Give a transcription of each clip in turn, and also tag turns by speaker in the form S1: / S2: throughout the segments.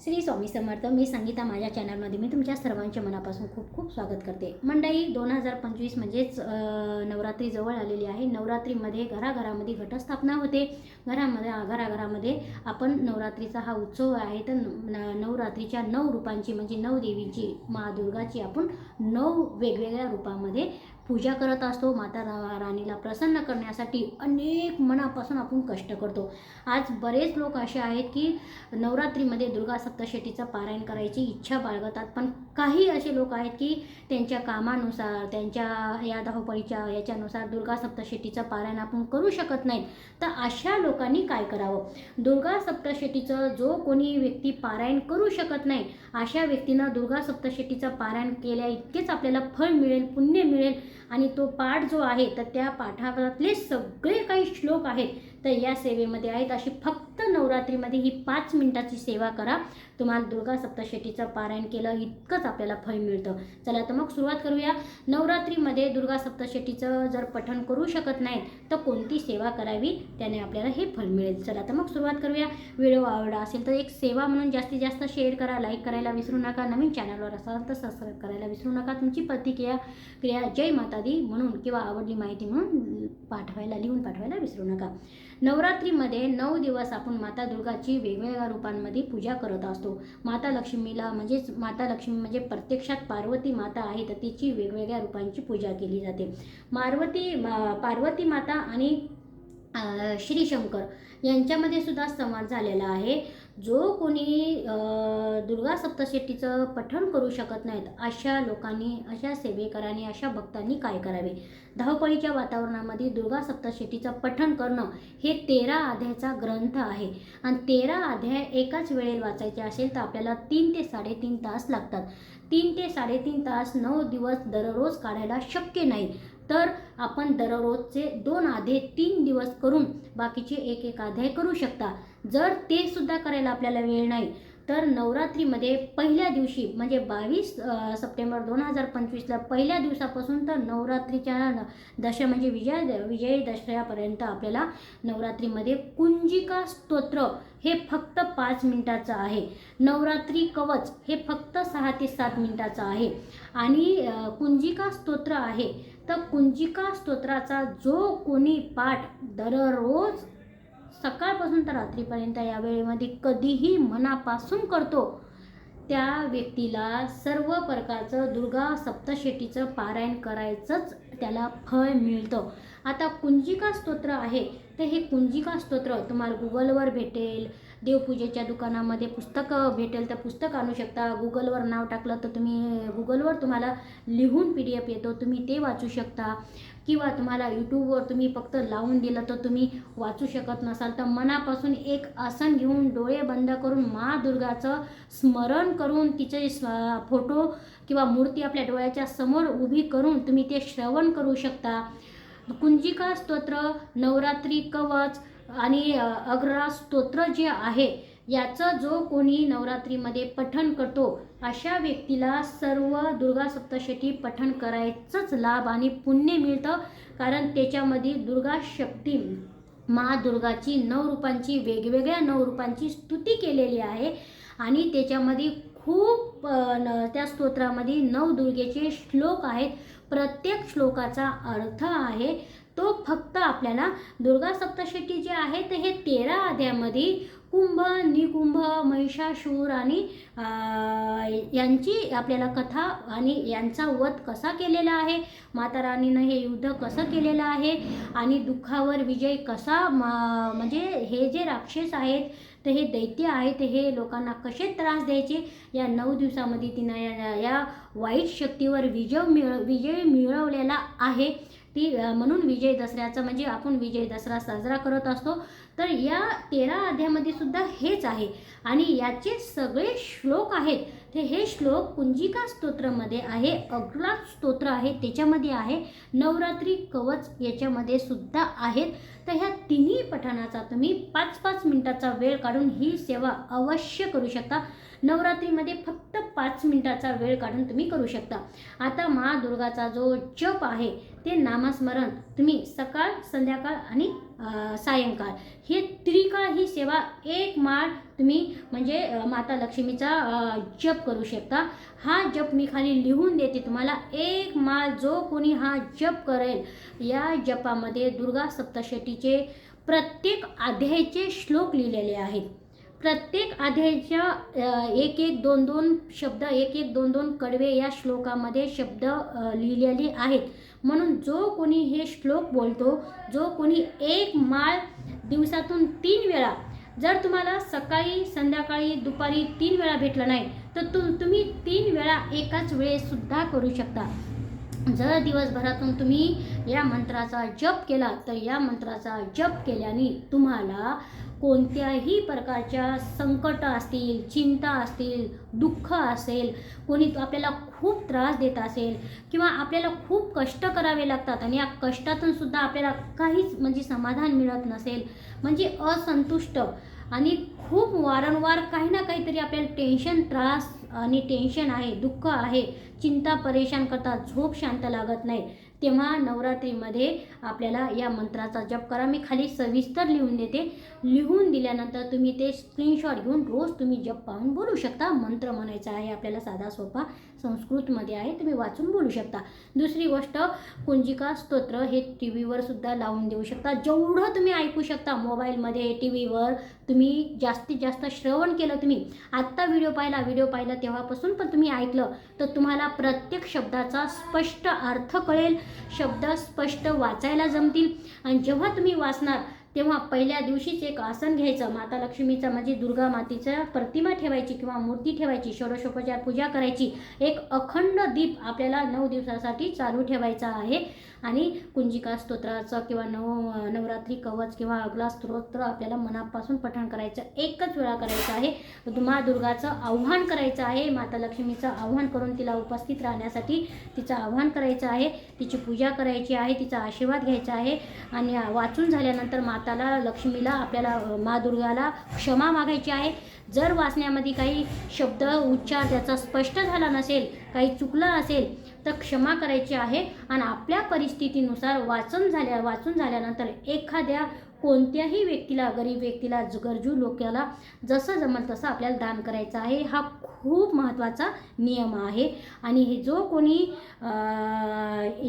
S1: श्री स्वामी समर्थ मी संगीता माझ्या चॅनलमध्ये मी तुमच्या सर्वांचे मनापासून खूप खूप स्वागत करते. मंडई दोन हजार पंचवीस म्हणजेच नवरात्री जवळ आलेली आहे. नवरात्रीमध्ये घराघरामध्ये घटस्थापना होते. घरामध्ये घराघरामध्ये आपण नवरात्रीचा हा उत्सव आहे. तर न- नवरात्रीच्या नऊ रूपांची म्हणजे नऊ देवीची मा दुर्गाची आपण नऊ वेगवेगळ्या रूपामध्ये पूजा करत असतो माता राणीला प्रसन्न करण्यासाठी अनेक मनापासून आपण कष्ट करतो. आज बरेच लोक असे आहेत की नवरात्रीमध्ये दुर्गा सप्तशतीचं पारायण करायची इच्छा बाळगतात. पण काही असे लोक आहेत की त्यांच्या कामानुसार त्यांच्या या धावपळीच्या याच्यानुसार दुर्गा सप्तशतीचं पारायण आपण करू शकत नाहीत. तर अशा लोकांनी काय करावं? दुर्गा सप्तशतीचं जो कोणी व्यक्ती पारायण करू शकत नाही अशा व्यक्तीनं दुर्गा सप्तशतीचं पारायण केल्या इतकेच आपल्याला फळ मिळेल पुण्य मिळेल आणि तो पाठ जो आहे तर त्या पाठातले सगळे काही श्लोक आहेत तर या सेवेमध्ये आहेत अशी फक्त नवरात्रीमध्ये ही पाच मिनिटाची सेवा करा. तुम्हाला दुर्गा सप्तशतीचं पारायण केलं इतकंच आपल्याला फळ मिळतं. चला तर मग सुरुवात करूया. नवरात्रीमध्ये दुर्गा सप्तशतीचं जर पठण करू शकत नाहीत तर कोणती सेवा करावी? त्याने आपल्याला हे फळ मिळेल. चला तर मग सुरुवात करूया. व्हिडिओ आवडला असेल तर एक सेवा म्हणून जास्तीत जास्त शेअर करा लाईक करायला विसरू नका. नवीन चॅनलवर असाल तर सबस्क्राईब करायला विसरू नका. तुमची प्रतिक्रिया क्रिया जय माता दी म्हणून किंवा आवडली माहिती म्हणून पाठवायला लिहून पाठवायला विसरू नका. नवरात्रीमध्ये नऊ दिवस आपण माता दुर्गाची वेगवेगळ्या रूपांमध्ये पूजा करत असतो. माता लक्ष्मीला म्हणजेच माता लक्ष्मी म्हणजे प्रत्यक्षात पार्वती माता आहे तर तिची वेगवेगळ्या रूपांची पूजा केली जाते. मार्वती पार्वती माता आणि श्रीशंकर श्री शंकर यांच्यामध्ये सुद्धा संवाद झालेला आहे. जो कोणी दुर्गा सप्तशतीचं पठण करू शकत नाहीत अशा लोकांनी अशा सेवेकरांनी अशा भक्तांनी काय करावे? धावपळीच्या वातावरणामध्ये दुर्गा सप्तशतीचं पठण करणं हे तेरा अध्यायाचा ग्रंथ आहे. आणि तेरा अध्याय एकाच वेळेला वाचायचे असेल तर आपल्याला तीन ते साडेतीन तास लागतात. तीन ते साडेतीन तास नऊ दिवस दररोज काढायला शक्य नाही. तर आपण दररोजचे दोन आधे तीन दिवस करून बाकीचे एक एक अध्याय करू शकता. जर ते सुद्धा करायला आपल्याला वेळ नाही तर नवरात्रीमध्ये पहिल्या दिवशी म्हणजे बावीस सप्टेंबर दोन हजार पंचवीसला पहिल्या दिवसापासून तर नवरात्रीच्या न- दश म्हणजे विजय विजयी दशऱ्यापर्यंत आपल्याला नवरात्रीमध्ये कुंजिका स्तोत्र हे फक्त पाच मिनिटाचं आहे. नवरात्री कवच हे फक्त सहा ते सात मिनिटाचं आहे. आणि कुंजिका स्तोत्र आहे. तर कुंजिका स्तोत्राचा जो कोणी पाठ दररोज सकाळपासून तर रात्रीपर्यंत या वेळेमध्ये कधीही मनापासून करतो. त्या व्यक्तीला सर्व प्रकारचं दुर्गा सप्तशेटीचं पारायण करायचंच त्याला फळ मिळतं. आता कुंजिका स्तोत्र आहे. तर हे कुंजिका स्तोत्र तुम्हाला गुगलवर भेटेल. देवपूजेच्या दुकानामध्ये पुस्तकं भेटेल तर पुस्तक आणू शकता. गुगलवर नाव टाकलं तर तुम्ही गुगलवर तुम्हाला लिहून पी डी एफ येतो. तुम्ही ते वाचू शकता. किंवा तुम्हाला यूट्यूबवर तुम्ही फक्त लावून दिलं तर तुम्ही वाचू शकत नसाल तर मनापासून एक आसन घेऊन डोळे बंद करून मा दुर्गाचं स्मरण करून तिचे फोटो किंवा मूर्ती आपल्या डोळ्याच्या समोर उभी करून तुम्ही ते श्रवण करू शकता. कुंजिका स्तोत्र नवरात्री कवच आणि अग्रा स्तोत्र जे आहे याचं जो कोणी नवरात्रीमध्ये पठण करतो अशा व्यक्तीला सर्व दुर्गा सप्तशती पठण करायचंच लाभ आणि पुण्य मिळतं कारण त्याच्यामध्ये दुर्गा शक्ती मा दुर्गाची नऊ रूपांची वेगवेगळ्या नऊ रूपांची स्तुती केलेली आहे आणि त्याच्यामध्ये खूप न- त्या स्तोत्रामध्ये नवदुर्गेचे श्लोक आहेत. प्रत्येक श्लोकाचा अर्थ आहे तो फक्त आपल्याला दुर्गा सप्तशती जे आहे ते हे तेरा अध्यामध्ये कुंभ निकुंभ महिषासूर आणि यांची आपल्याला कथा आणि यांचा वध कसा केलेला आहे? माता राणीनं हे युद्ध कसं केलेलं आहे? आणि दुःखावर विजय कसा म्हणजे हे जे राक्षस आहेत तर हे दैत्य आहेत हे लोकांना कसे त्रास द्यायचे? या नऊ दिवसामध्ये तिनं या या वाईट शक्तीवर विजय मिळ विजय मिळवलेला आहे. ती म्हणून विजय दसऱ्याचं म्हणजे आपण विजय दसरा साजरा करत असतो. तर या तेरा अध्यामध्ये सुद्धा हेच आहे. आणि याचे सगळे श्लोक आहेत. ते हे श्लोक कुंजिका स्तोत्रामध्ये आहे अग्रा स्तोत्र आहे त्याच्यामध्ये आहे नवरात्री कवच याच्यामध्ये सुद्धा आहेत. तर ह्या तिन्ही पठणाचा तुम्ही पाच पाच मिनटाचा वेळ काढून ही सेवा अवश्य करू शकता. नवरात्रीमध्ये फक्त पाच मिनटाचा वेळ काढून तुम्ही करू शकता. आता महादुर्गाचा जो जप आहे ते नामस्मरण तुम्ही सकाळ संध्याकाळ आणि सायंकाळ. हे त्रिकाळ ही सेवा एक माळ तुम्ही म्हणजे माता लक्ष्मीचा जप करू शकता. हा जप मी खाली लिहून देते तुम्हाला. एक माळ जो कोणी हा जप करेल या जपामध्ये दुर्गा सप्तशतीचे प्रत्येक अध्यायचे श्लोक लिहिलेले आहेत. प्रत्येक अध्यायाच्या एक एक दोन दोन शब्द एक एक दोन दोन कडवे या श्लोकामध्ये शब्द लिहिलेले आहेत. म्हणून जो कोणी हे श्लोक बोलतो जो कोणी एक माळ दिवसातून तीन वेळा जर तुम्हाला सकाळी संध्याकाळी दुपारी तीन वेळा भेटलं नाही तर तु तुम्ही तीन वेळा एकाच वेळेस सुद्धा करू शकता. जर दिवसभरातून तुम्ही या मंत्राचा जप केला तर या मंत्राचा जप केल्याने तुम्हाला कोणत्याही प्रकारच्या संकट असतील चिंता असतील दुःख असेल कोणी आपल्याला खूप त्रास देत असेल किंवा आपल्याला खूप कष्ट करावे लागतात आणि या कष्टातून सुद्धा आपल्याला काहीच म्हणजे समाधान मिळत नसेल म्हणजे असंतुष्ट आणि खूप वारंवार काही ना काहीतरी आपल्याला टेन्शन त्रास आणि टेन्शन आहे दुःख आहे चिंता परेशान करतात झोप शांत लागत नाही. तेव्हा नवरात्रीमध्ये आपल्याला या मंत्राचा जप करा. मी खाली सविस्तर लिहून देते. लिहून दिल्यानंतर तुम्ही ते स्क्रीनशॉट घेऊन रोज तुम्ही जप पाहून बोलू शकता. मंत्र म्हणायचा आहे आपल्याला साधा सोपा संस्कृतमध्ये आहे तुम्ही वाचून बोलू शकता. दुसरी गोष्ट कुंजिका स्तोत्र हे टी व्हीवर सुद्धा लावून देऊ शकता. जेवढं तुम्ही ऐकू शकता मोबाईलमध्ये टी व्हीवर तुम्ही जास्तीत जास्त श्रवण केलं तुम्ही. आत्ता व्हिडिओ पाहिला व्हिडिओ पाहिला तेव्हापासून पण तुम्ही ऐकलं. तर तुम्हाला प्रत्येक शब्दाचा स्पष्ट अर्थ कळेल. शब्द स्पष्ट वाचायला जमतील. आणि जेव्हा तुम्ही वाचणार तेव्हा पहिल्या दिवशीच एक आसन घ्यायचं. माता लक्ष्मीचं म्हणजे दुर्गा मातेचं प्रतिमा ठेवायची किंवा मूर्ती ठेवायची षोडशोपचार पूजा करायची. एक अखंड दीप आपल्याला नऊ दिवसासाठी चालू ठेवायचा आहे. आणि कुंजिका स्तोत्राचं किंवा नव नवरात्री कवच किंवा अगला स्तोत्र आपल्याला मनापासून पठण करायचं. एकच वेळा करायचं आहे. मा दुर्गाचं आव्हान करायचं आहे. माता लक्ष्मीचं आव्हान करून तिला उपस्थित राहण्यासाठी तिचं आव्हान करायचं आहे. तिची पूजा करायची आहे. तिचा आशीर्वाद घ्यायचा आहे. आणि वाचून झाल्यानंतर माताला लक्ष्मीला आपल्याला मा दुर्गाला क्षमा मागायची आहे. जर वाचण्यामध्ये काही शब्द उच्चार त्याचा स्पष्ट झाला नसेल काही चुकलं असेल तर क्षमा करायची आहे आणि आपल्या परिस्थितीनुसार वाचन झाल्या वाचून झाल्यानंतर एखाद्या कोणत्याही व्यक्तीला गरीब व्यक्तीला ज- गरजू लोकाला जसं जमल तसं आपल्याला दान करायचं आहे. हा खूप महत्त्वाचा नियम आहे. आणि हे जो कोणी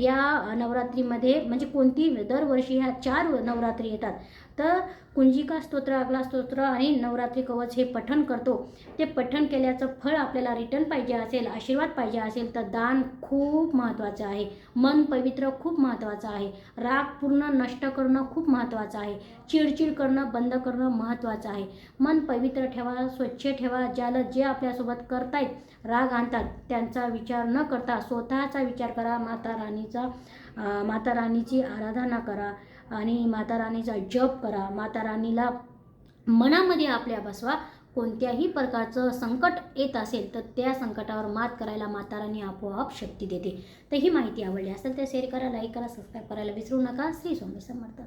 S1: या नवरात्रीमध्ये म्हणजे कोणती दरवर्षी ह्या चार नवरात्री येतात तर कुंजिका स्तोत्र आगला स्तोत्र आणि नवरात्री कवच हे पठण करतो. ते पठण केल्याचं फळ आपल्याला रिटर्न पाहिजे असेल आशीर्वाद पाहिजे असेल तर दान खूप महत्त्वाचं आहे. मन पवित्र खूप महत्त्वाचं आहे. राग पूर्ण नष्ट करणं खूप महत्त्वाचं आहे. चिडचिड करणं बंद करणं महत्त्वाचं आहे. मन पवित्र ठेवा स्वच्छ ठेवा ज्याला जे आपल्यासोबत करतायत राग आणतात त्यांचा विचार न करता स्वतःचा विचार करा माता राणीचा माता राणीची आराधना करा. आणि माता राणीचा जप करा. माता राणीला मनामध्ये आपल्या बसवा. कोणत्याही प्रकारचं संकट येत असेल तर त्या संकटावर मात करायला माता राणी आपोआप शक्ती देते. तर ही माहिती आवडली असेल तर शेअर करा लाईक करा सबस्क्राईब करायला विसरू नका. श्री स्वामी समर्थ.